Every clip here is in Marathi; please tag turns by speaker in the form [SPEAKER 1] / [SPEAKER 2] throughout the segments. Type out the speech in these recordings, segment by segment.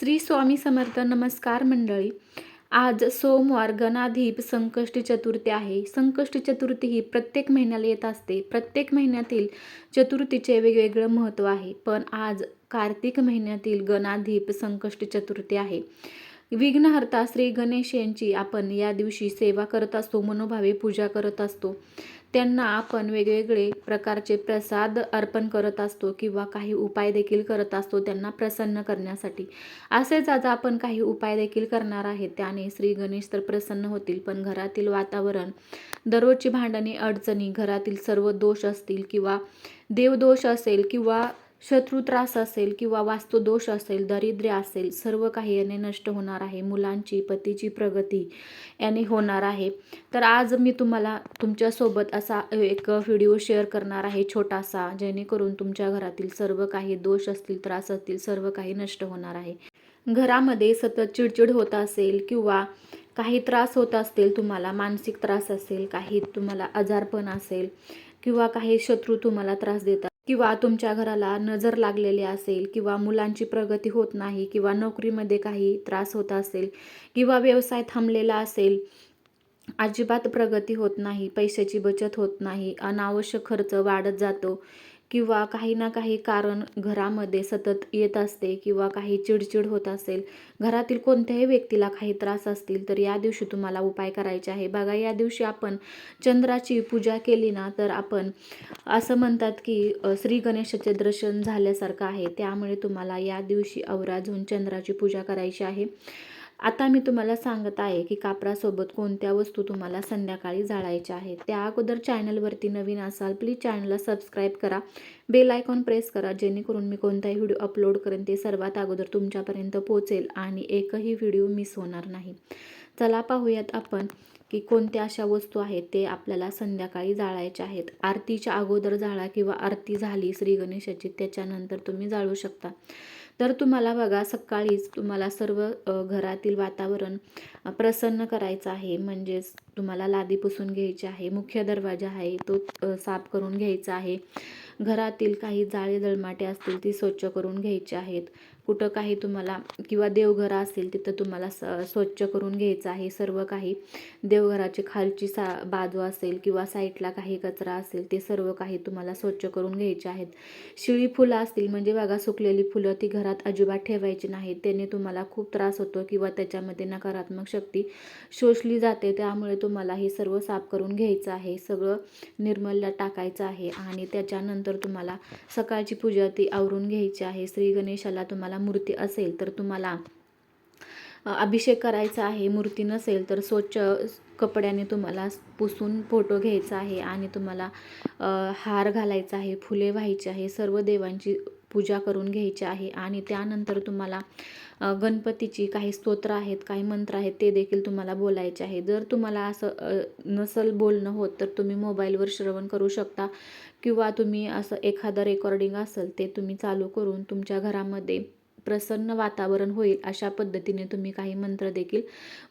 [SPEAKER 1] श्री स्वामी समर्थ नमस्कार मंडळी. आज सोमवार गणाधीप संकष्टी चतुर्थी आहे. संकष्टी चतुर्थी ही प्रत्येक महिन्याला येत असते. प्रत्येक महिन्यातील चतुर्थीचे वेगवेगळं महत्त्व आहे. पण आज कार्तिक महिन्यातील गणाधीप संकष्टी चतुर्थी आहे. विघ्नहर्ता श्री गणेश यांची आपण या दिवशी सेवा करत असतो मनोभावे पूजा करत असतो. त्यांना आपण वेगवेगळे प्रकारचे प्रसाद अर्पण करत असतो किंवा काही उपाय देखील करत असतो त्यांना प्रसन्न करण्यासाठी. असेच आज आपण काही उपाय देखील करणार आहेत. त्याने श्री गणेश तर प्रसन्न होतील पण घरातील वातावरण दररोजची भांडणे अडचणी घरातील सर्व दोष असतील किंवा देवदोष असेल किंवा शत्रू त्रास असेल किंवा वास्तुदोष असेल दारिद्र्य असेल सर्व काही याने नष्ट होणार आहे. मुलांची पतीची प्रगती याने होणार आहे. तर आज मी तुम्हाला तुमच्यासोबत असा एक व्हिडिओ शेअर करणार आहे छोटासा जेणेकरून तुमच्या घरातील सर्व काही दोष असतील त्रास असतील सर्व काही नष्ट होणार आहे. घरामध्ये सतत चिडचिड होत असेल किंवा काही त्रास होत असतील तुम्हाला मानसिक त्रास असेल काही तुम्हाला आजारपण असेल किंवा काही शत्रू तुम्हाला त्रास देतात. किंवा तुमच्या घराला नजर लागलेली असेल किंवा मुलांची प्रगती होत नाही किंवा नोकरीमध्ये काही त्रास होत असेल किंवा व्यवसाय थांबलेला असेल अजिबात प्रगती होत नाही पैशाची बचत होत नाही अनावश्यक खर्च वाढत जातो. किंवा काही ना काही कारण घरामध्ये सतत येत असते किंवा काही चिडचिड होत असेल घरातील कोणत्याही व्यक्तीला काही त्रास असतील तर या दिवशी तुम्हाला उपाय करायचे आहे. बघा या दिवशी आपण चंद्राची पूजा केली ना तर आपण असं म्हणतात की श्री गणेशाचे दर्शन झाल्यासारखं आहे. त्यामुळे तुम्हाला या दिवशी अवराजून चंद्राची पूजा करायची आहे. आता मी तुम्हाला सांगत आहे की कापरासोबत कोणत्या वस्तू तुम्हाला संध्याकाळी जाळायच्या आहेत. त्या अगोदर चॅनलवरती नवीन असाल प्लीज चॅनलला सबस्क्राईब करा. बेल आयकॉन प्रेस करा जेणेकरून मी कोणताही व्हिडिओ अपलोड करेन ते सर्वात अगोदर तुमच्यापर्यंत पोहोचेल आणि एकही व्हिडिओ मिस होणार नाही. चला पाहूयात आपण की कोणत्या अशा वस्तू आहेत ते आपल्याला संध्याकाळी जाळायच्या आहेत. आरतीच्या अगोदर जाळा किंवा आरती झाली श्री गणेशाची त्याच्यानंतर तुम्ही जाळू शकता. तर तुम्हाला बघा सकाळीच तुम्हाला सर्व घरातील वातावरण प्रसन्न करायचं आहे. म्हणजेच तुम्हाला लादी पुसून घ्यायची आहे मुख्य दरवाजा आहे तो साफ करून घ्यायचा आहे. घरातील काही जाळे जळमाटे असतील ती स्वच्छ करून घ्यायची आहेत. कुठं काही तुम्हाला किंवा देवघर असेल तिथं तुम्हाला स स्वच्छ करून घ्यायचं आहे सर्व काही देवघराची खालची सा बाजू असेल किंवा साईडला काही कचरा असेल ते सर्व काही तुम्हाला स्वच्छ करून घ्यायचे आहेत. शिळी फुलं असतील म्हणजे बघा सुकलेली फुलं ती घरात अजिबात ठेवायची नाहीत. त्याने तुम्हाला खूप त्रास होतो किंवा त्याच्यामध्ये नकारात्मक शक्ती शोषली जाते. त्यामुळे तुम्हाला हे सर्व साफ करून घ्यायचं आहे. सगळं निर्मलला टाकायचं आहे आणि त्याच्यानंतर तुम्हाला सकाळची पूजा ती आवरून घ्यायची आहे. श्री गणेशाला तुम्हाला मूर्ती असेल तर तुम्हाला अभिषेक करायचा आहे. मूर्ती नसेल तर स्वच्छ कपड्याने तुम्हाला पुसून फोटो घ्यायचा आहे आणि तुम्हाला हार घालायचा आहे फुले व्हायची आहे सर्व देवांची पूजा करून घ्यायची आहे. आणि त्यानंतर तुम्हाला गणपतीची काही स्तोत्र आहेत काही मंत्र आहेत ते देखील तुम्हाला बोलायचे आहे. जर तुम्हाला असं नसल बोलणं होत तर तुम्ही मोबाईलवर श्रवण करू शकता किंवा तुम्ही असं एखादं रेकॉर्डिंग असेल ते तुम्ही चालू करून तुमच्या घरामध्ये प्रसन्न वातावरण होईल अशा पद्धतीने तुम्ही काही मंत्र देखील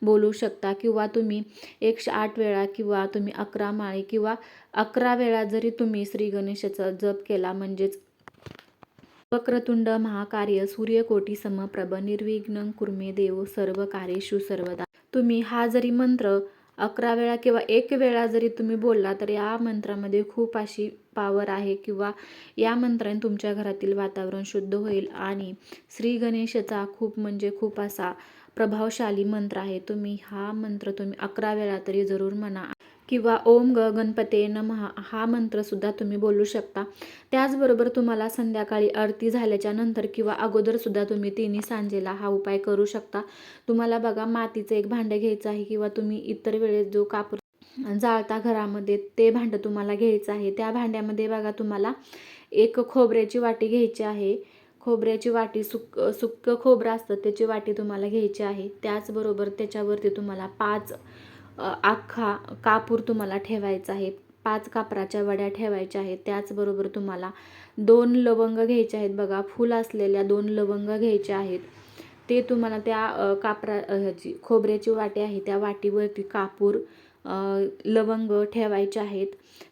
[SPEAKER 1] बोलू शकता. किंवा तुम्ही एकशे आठ वेळा किंवा तुम्ही अकरा माळी किंवा अकरा वेळा जरी तुम्ही श्री गणेशाचा जप केला म्हणजेच वक्रतुंड महाकार्य सूर्यकोटी समप्रभ निर्विघ्न कुर्मे देव सर्व कार्येषु सर्वदा. तुम्ही हा जरी मंत्र अकरा वेळा किंवा एक वेळा जरी तुम्ही बोलला तर या मंत्रामध्ये खूप अशी पावर आहे किंवा या मंत्राने तुमच्या घरातील वातावरण शुद्ध होईल. आणि श्री गणेशाचा खूप म्हणजे खूप असा प्रभावशाली मंत्र आहे. तुम्ही हा मंत्र तुम्ही अकरा वेळा तरी जरूर म्हणा. किंवा ओम ग गणपते नमहा हा मंत्रसुद्धा तुम्ही बोलू शकता. त्याचबरोबर तुम्हाला संध्याकाळी आरती झाल्याच्यानंतर किंवा अगोदरसुद्धा तुम्ही तिन्ही सांजेला हा उपाय करू शकता. तुम्हाला बघा मातीचं एक भांडं घ्यायचं आहे किंवा तुम्ही इतर वेळेस जो कापूर जाळता घरामध्ये ते भांडं तुम्हाला घ्यायचं आहे. त्या भांड्यामध्ये बघा तुम्हाला एक खोबऱ्याची वाटी घ्यायची आहे. खोबऱ्याची वाटी सुक सुक्क खोबरं असतं त्याची वाटी तुम्हाला घ्यायची आहे. त्याचबरोबर त्याच्यावरती तुम्हाला पाच अख्खा कापूर तुम्हाला ठेवायचा आहे पाच कापराच्या वड्या ठेवायच्या आहेत त्याचबरोबर तुम्हाला दोन लवंग घ्यायचे आहेत बघा फुल असलेल्या दोन लवंग घ्यायच्या आहेत. ते तुम्हाला त्या कापरा ह्याची खोबऱ्याची वाटी आहे त्या वाटीवरती कापूर लवंग ठेवायचे आहेत.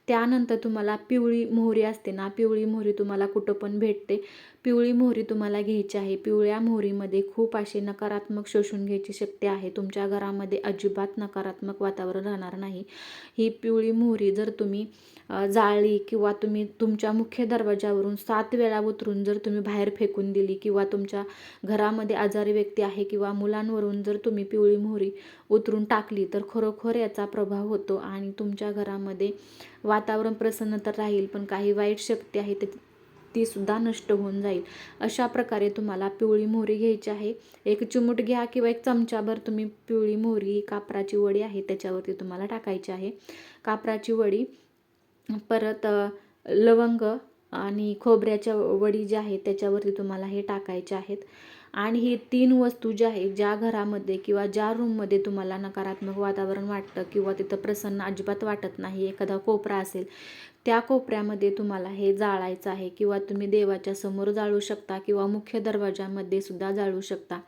[SPEAKER 1] त्यानंतर तुम्हाला पिवळी मोहरी असते ना पिवळी मोहरी तुम्हाला कुठं पण भेटते. पिवळी मोहरी तुम्हाला घ्यायची आहे. पिवळ्या मोहरीमध्ये खूप असे नकारात्मक शोषून घ्यायची शक्ती आहे. तुमच्या घरामध्ये अजिबात नकारात्मक वातावरण राहणार नाही. ही पिवळी मोहरी जर तुम्ही जाळी जाळली किंवा तुम्ही तुमच्या मुख्य दरवाजावरून सात वेळा उतरून जर तुम्ही बाहेर फेकून दिली किंवा तुमच्या घरामध्ये आजारी व्यक्ती आहे किंवा मुलांवरून जर तुम्ही पिवळी मोहरी उतरून टाकली तर खरोखर याचा प्रभाव होतो आणि तुमच्या घरामध्ये वातावरण प्रसन्न तर राहील पण काही वाईट शक्ती आहे ते ती सुद्धा नष्ट होऊन जाईल. अशा प्रकारे तुम्हाला पिवळी मोहरी घ्यायची आहे. एक चिमूट घ्या किंवा एक चमचाभर तुम्ही पिवळी मोहरी कापराची वडी आहे त्याच्यावरती तुम्हाला टाकायची आहे. कापराची वडी परत लवंग आणि खोबऱ्याच्या वडी ज्या आहेत त्याच्यावरती तुम्हाला हे टाकायचे आहेत. आणि ही तीन वस्तू ज्या आहे ज्या घरामध्ये किंवा ज्या रूममध्ये तुम्हाला नकारात्मक वातावरण वाटतं किंवा तिथं प्रसन्न अजिबात वाटत नाही एखादा कोपरा असेल त्या कोपऱ्यामध्ये तुम्हाला हे जाळायचं आहे किंवा तुम्ही देवाच्या समोर जाळू शकता किंवा मुख्य दरवाजामध्ये सुद्धा जाळू शकता.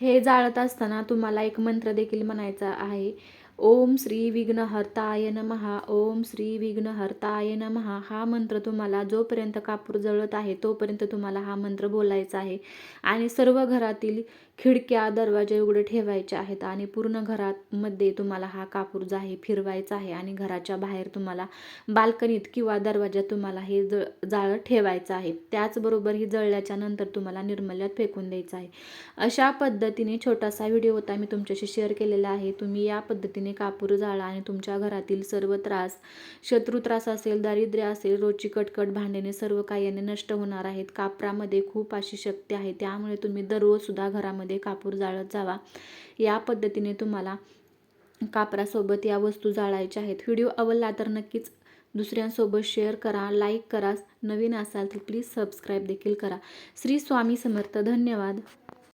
[SPEAKER 1] हे जाळत असताना तुम्हाला एक मंत्र देखील म्हणायचा आहे ओम श्री विघ्नहर्ताय नमहा ओम श्री विघ्नहर्ताय नमहा हा मंत्र तुम्हाला जोपर्यंत कापूर जळत आहे तोपर्यंत तुम्हाला हा मंत्र बोलायचा आहे. आणि सर्व घरातील खिडक्या दरवाजे उघडे ठेवायचे आहेत आणि पूर्ण घरामध्ये तुम्हाला हा कापूर जो आहे फिरवायचा आहे. आणि घराच्या बाहेर तुम्हाला बाल्कनीत किंवा दरवाजा तुम्हाला हे जळ जाळं ठेवायचं आहे. त्याचबरोबर ही जळल्याच्या नंतर तुम्हाला निर्मल्यात फेकून द्यायचं आहे. अशा पद्धतीने छोटासा व्हिडिओ होता मी तुमच्याशी शेअर केलेला आहे. तुम्ही या पद्धतीने कापूर जाळा आणि तुमच्या घरातील सर्व त्रास शत्रू त्रास असेल दारिद्र्य असेल रोजची कटकट भांडेने सर्व काही याने नष्ट होणार आहेत. कापरामध्ये खूप अशी शक्ती आहे. त्यामुळे तुम्ही दररोजसुद्धा घरामध्ये कापूर जाळत जावा. या पद्धतीने तुम्हाला कापरासोबत या वस्तू जाळायच्या आहेत. व्हिडिओ आवडला तर नक्कीच दुसऱ्यांसोबत शेअर करा लाईक करा. नवीन असाल तर प्लीज सबस्क्राईब देखील करा. श्री स्वामी समर्थ. धन्यवाद.